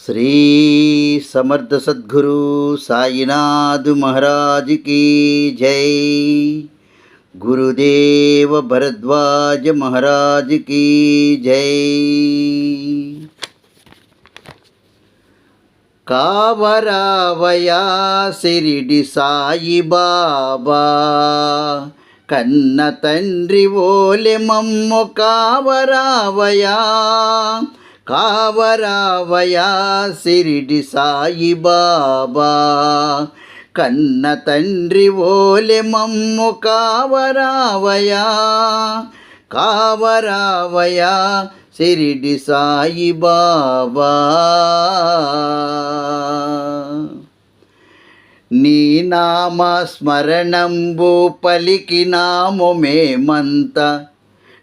శ్రీ సమర్థ సద్గురు సాయినాథ్ మహారాజ్ కీ జై. గురుదేవ భరద్వాజ మహారాజ్ కీ జై. కావరావయా సిరిడి సాయి బాబా కన్న తండ్రి ఓలె మమ్ము కావరావయా కావరావయా సిరిడి సాయి బాబా కన్న తండ్రి ఓలె మమ్ము కావరావయా. కావరావయా సిరిడి సాయి బాబా నీ నామ స్మరణంబు పలికినాము మేమంతా.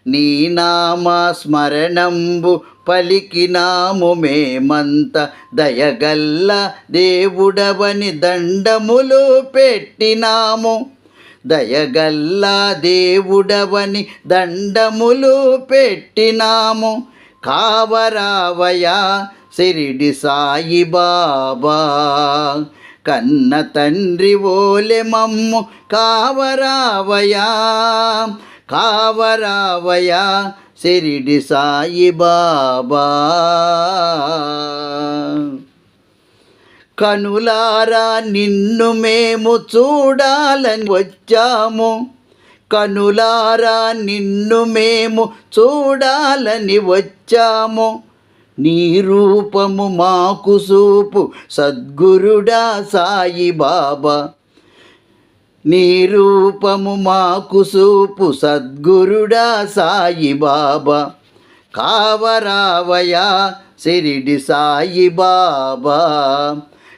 నీ నామస్మరణంబు పలికినాము మేమంత దయగల్ల దేవుడవని దండములు పెట్టినాము. దయగల్ల దేవుడవని దండములు పెట్టినాము. కావరావయా సిరిడి సాయిబాబా కన్న తండ్రి ఓలె మమ్ము కావరావయా కావరావయా సిరిడి సాయి బాబా. కనులారా నిన్ను మేము చూడాలని వచ్చాము. కనులారా నిన్ను మేము చూడాలని వచ్చాము. నీ రూపము మాకు సూపు సద్గురుడా సాయి బాబా. నీ రూపము మాకు సూపు సద్గురుడా సాయి బాబా కావరావయా సిరిడి సాయి బాబా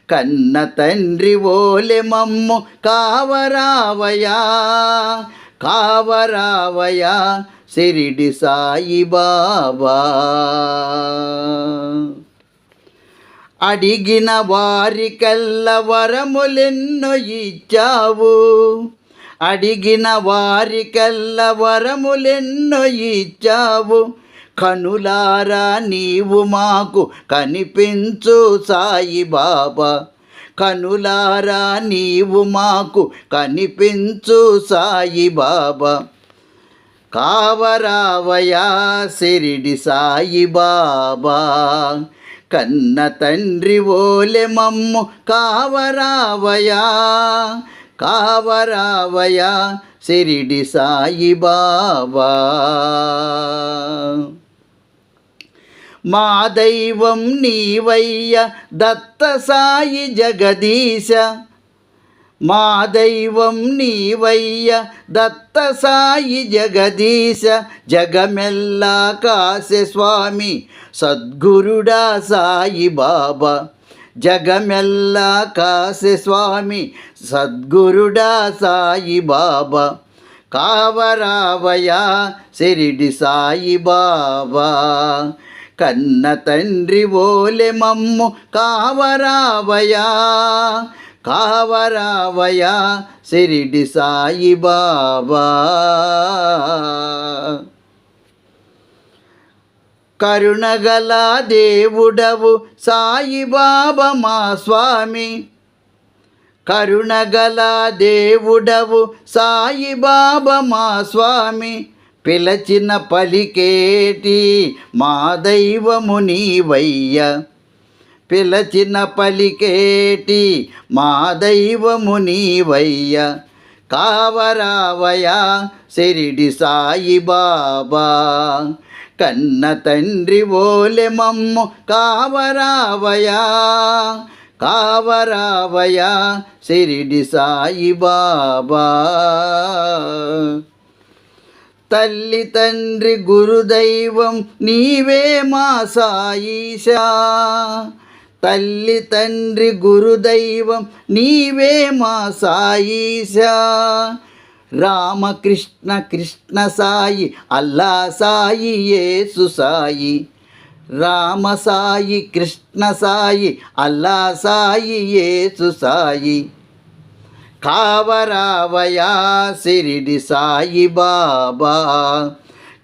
కన్న తండ్రి ఓలె మమ్ము కావరావయా కావరావయా సిరిడి సాయి బాబా అడిగిన వారికల్ల వరములెన్నో ఇచ్చావు? అడిగిన వారికల్ల వరములెన్నో ఇచ్చావు? కనులారా నీవు మాకు కనిపించు సాయి బాబా కనులారా నీవు మాకు కనిపించు సాయిబాబా. కావరావయా సిరిడి సాయి బాబా కన్న తండ్రి ఓలె మమ్ము కావరావయా కావరావయా సిరిడి సాయి బావా. మా దైవం నీవయ్య దత్త సాయి జగదీశ మా దైవం నీవయ్య దత్త సాయి జగదీశ జగమెల్లా కాసే స్వామి సద్గురుడా సాయి బాబా. జగమెల్లా కాసే స్వామి సద్గురుడా సాయి బాబా. కావరావయా సిరిడి సాయి బాబా. కన్న తండ్రి ఓలె మమ్ము కావరావయా కావరావయా సిరిడి సాయిబాబా కరుణగల దేవుడవు సాయిబాబా మా స్వామి. కరుణగల దేవుడవు సాయిబాబా మా స్వామి. పిలచిన పలికేటి మా దైవము నీవయ్య. పిలచిన పలికేటి మా దైవము నీవయ్య. కావరావయా సిరిడి సాయిబాబా కన్న తండ్రి ఓలె మమ్ము కావరావయా కావరావయా సిరిడి సాయిబాబా తల్లి తండ్రి గురుదైవం నీవే మా సాయిషా. తల్లి తండ్రి గురుదైవం నీవే మా సాయిషా. రామకృష్ణ కృష్ణ సాయి అల్లా సాయి యేసు సాయి. రామ సాయి కృష్ణ సాయి అల్లా సాయి యేసు సాయి. కావరావయా సిరిడి సాయి బాబా.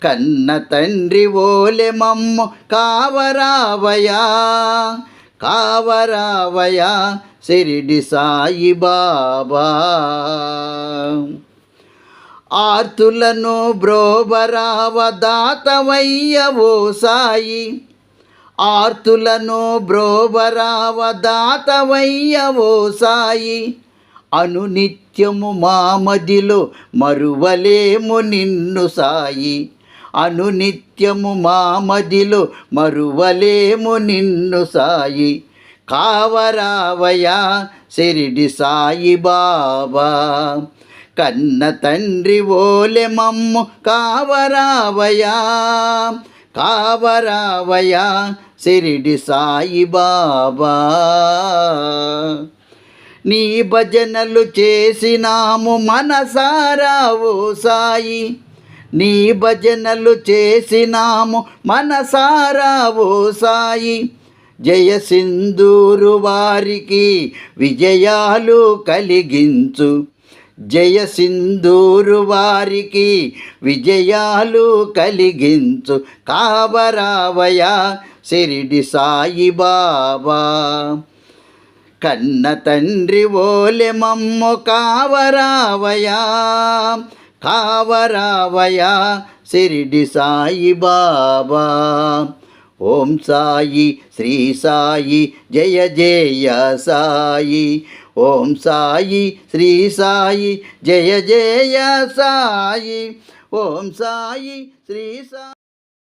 కన్న తండ్రి ఓలె మమ్ము కావరావయా. కావరావయా సిరిడి సాయి బాబా. ఆర్తులను బ్రోబరావ దాతవయ్య ఓ సాయి. ఆర్తులను బ్రోబరావదాతవయ్యవో ఓ సాయి. అనునిత్యము మామదిలో మరువలేము నిన్ను సాయి. అనునిత్యము మామదిలో మరువలేము నిన్ను సాయి. కావరావయా సిరిడి సాయి బాబా. కన్న తండ్రి ఓలె మమ్ము కావరావయా కావరావయా సిరిడి సాయి బాబా. నీ భజనలు చేసినాము మనసారా ఓ సాయి. నీ భజనలు చేసినాము మనసారా ఓ సాయి. జయ సింధూరు వారికి విజయాలు కలిగించు. జయ సింధూరు వారికి విజయాలు కలిగించు. కావరావయా సిరిడి సాయి బాబా. కన్న తండ్రి ఓలె మమ్ము కావరావయా కావరావయా సిరిడి సాయి బాబా ఓం సాయి శ్రీ సాయి జయ జయ సాయి ఓం సాయి శ్రీ సాయి జయ జయ సాయి ఓం సాయి శ్రీ సాయి